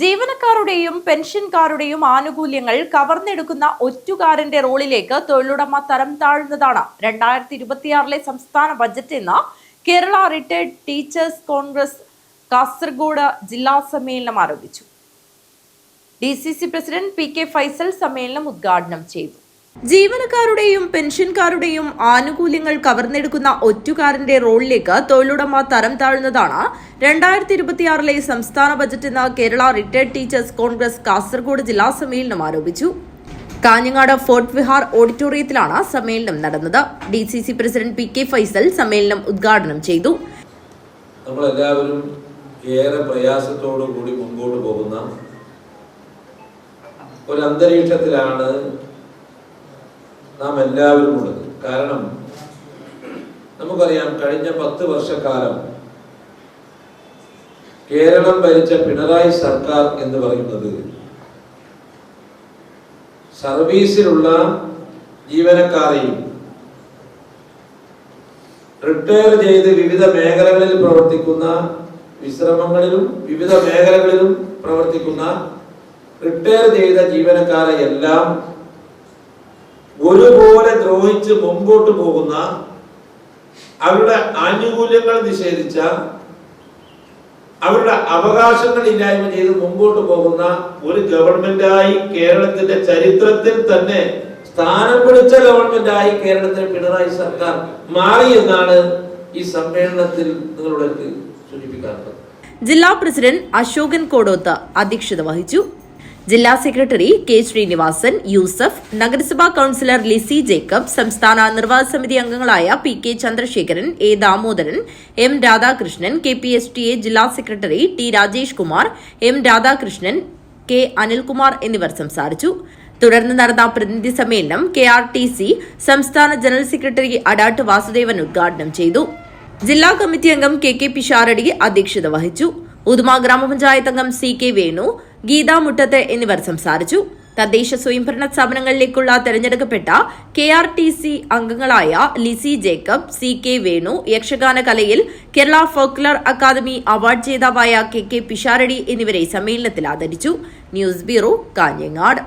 ജീവനക്കാരുടെയും പെൻഷൻകാരുടെയും ആനുകൂല്യങ്ങൾ കവർന്നെടുക്കുന്ന ഒറ്റുകാരന്റെ റോളിലേക്ക് തൊഴിലുടമ തരം താഴ്ന്നതാണ്. രണ്ടായിരത്തി ഇരുപത്തിയാറിലെ സംസ്ഥാന ബജറ്റ് എന്ന് Kerala retired teachers congress Kasaragod ജില്ലാ സമ്മേളനം ആരോപിച്ചു D C C president P K Faisal സമ്മേളനം ഉദ്ഘാടനം ചെയ്തു. ജീവനക്കാരുടെയും പെൻഷൻകാരുടെയും ആനുകൂല്യങ്ങൾ കവർന്നെടുക്കുന്ന ഒറ്റുകാരന്റെ റോളിലേക്ക് തൊഴിലുടമ തരം താഴ്ന്നതാണ്. രണ്ടായിരത്തി ഇരുപത്തിയാറിലെ സംസ്ഥാന ബജറ്റ് എന്ന് Kerala retired teachers congress Kasaragod ജില്ലാ സമ്മേളനം ആരോപിച്ചു. കാഞ്ഞങ്ങാട് ഫോർട്ട് വിഹാർ ഓഡിറ്റോറിയത്തിലാണ് സമ്മേളനം നടന്നത്. D C C president P K Faisal സമ്മേളനം ഉദ്ഘാടനം ചെയ്തു. നമ്മളെല്ലാവരും ഏറെ പ്രയാസത്തോടു കൂടി മുമ്പോട്ട് പോകുന്ന ഒരു അന്തരീക്ഷത്തിലാണ് നാം എല്ലാവരും ഉള്ളത് കാരണം നമുക്കറിയാം കഴിഞ്ഞ പത്ത് വർഷക്കാലം കേരളം ഭരിച്ച പിണറായി സർക്കാർ എന്ന് പറയുന്നത് സർവീസിലുള്ള ജീവനക്കാരെയും റിട്ടയർ ചെയ്ത് വിവിധ മേഖലകളിൽ പ്രവർത്തിക്കുന്ന വിശ്രമങ്ങളിലും വിവിധ മേഖലകളിലും പ്രവർത്തിക്കുന്ന റിട്ടയർ ചെയ്ത ജീവനക്കാരെ എല്ലാം ഒരുപോലെ ദ്രോഹിച്ച് മുമ്പോട്ട് പോകുന്ന അവരുടെ ആനുകൂല്യങ്ങൾ നിഷേധിച്ച അവരുടെ അവകാശങ്ങൾ ഇല്ലായ്മ ചെയ്ത് മുമ്പോട്ട് പോകുന്ന ഒരു ഗവൺമെന്റായി കേരളത്തിന്റെ ചരിത്രത്തിൽ തന്നെ സ്ഥാനം പിടിച്ച ഗവൺമെന്റായി കേരളത്തിലെ പിണറായി സർക്കാർ മാറി എന്നാണ് ഈ സമ്മേളനത്തിൽ നിങ്ങളുടെ സൂചിപ്പിക്കാറുള്ളത് ജില്ലാ പ്രസിഡന്റ് അശോകൻ കോടോത്ത് അധ്യക്ഷത വഹിച്ചു. ജില്ലാ സെക്രട്ടറി കെ ശ്രീനിവാസൻ യൂസഫ് നഗരസഭാ കൌൺസിലർ ലിസി ജേക്കബ് സംസ്ഥാന നിർവാഹക സമിതി അംഗങ്ങളായ P K Chandrasekharan A Damodaran M Radhakrishnan K P S T A ജില്ലാ secretary T Rajesh Kumar M Radhakrishnan K Anilkumar എന്നിവർ സംസാരിച്ചു. തുടർന്ന് നടന്ന പ്രതിനിധി സമ്മേളനം കെ ആർ ടി സി സംസ്ഥാന ജനറൽ സെക്രട്ടറി അഡാട്ട് വാസുദേവൻ ഉദ്ഘാടനം ചെയ്തു. ജില്ലാ കമ്മിറ്റി അംഗം കെ കെ പിഷാരടി അധ്യക്ഷത വഹിച്ചു. ഉദുമ ഗ്രാമപഞ്ചായത്ത് അംഗം സി കെ വേണു ഗീത മുട്ടത്ത് എന്നിവർ സംസാരിച്ചു. തദ്ദേശ സ്വയംഭരണ സ്ഥാപനങ്ങളിലേക്കുള്ള തെരഞ്ഞെടുക്കപ്പെട്ട കെ ആർ ടി സി അംഗങ്ങളായ Lissy Jacob C K Venu Yakshagana കലയിൽ കേരള ഫോക്ലർ അക്കാദമി അവാർഡ് ജേതാവായ കെ കെ പിഷാരടി എന്നിവരെ സമ്മേളനത്തിൽ ആദരിച്ചു. News bureau Kanhangad.